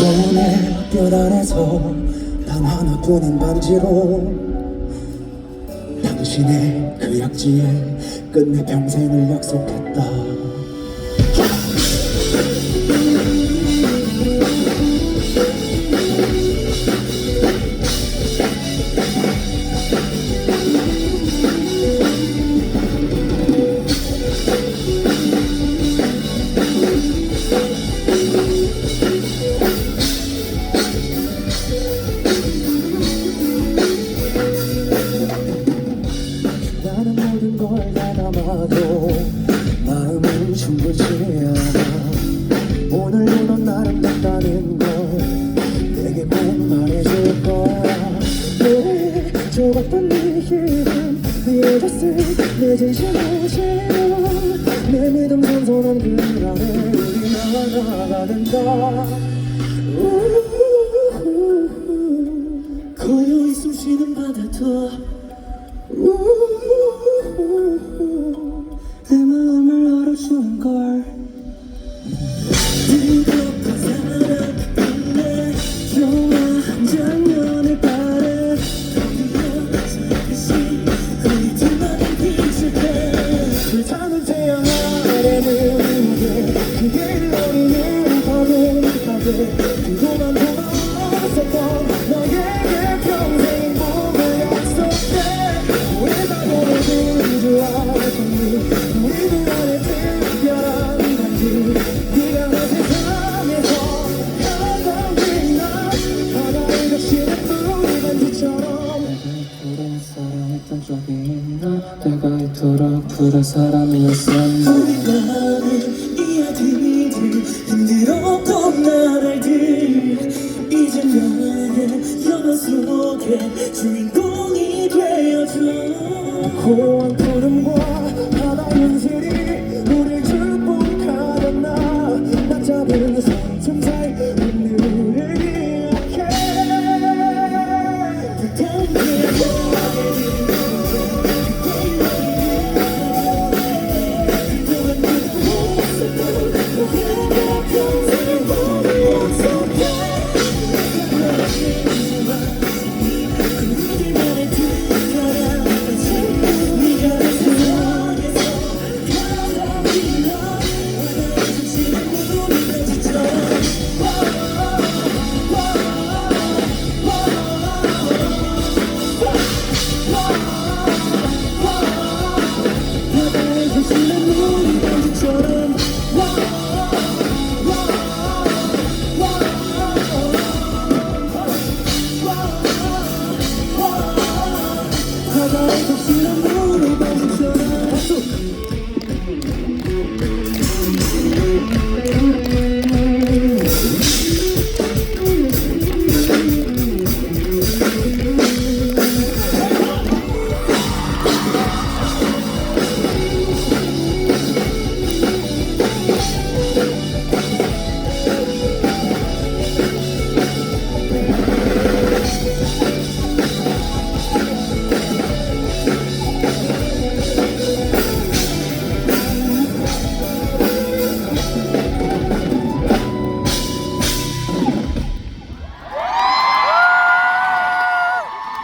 뜨거운 햇볕 안에서 단 하나뿐인 반지로 당신의 그 약지에 끝내 평생을 약속했다 않아 오늘도 넌 아름답다는 걸 내게 꼭 말해줄 거야. 내 좁았던 네 힘은 이어졌을 내 진심을 실어 내 믿음 선선한 그 안에 우리 나아가는가 고요히 숨 쉬는 바다도. 내 마음 을 알아주는 걸. 뜨겁던 사랑 끝내 좋아한 장면을 바래 우리 둘만의 빛을 때 불타는 태양 아래는 무게 그게 너리는 바람하게 그동안 고마웠었던 너에게 평생 몸을 약속해 우리가 너를 줄 알았더니 우리들 사람이었었나? 우리가 하는 이야기들 힘들었던 나날들. 이제 나의 영화 속에 주인공이 되어줘. 고요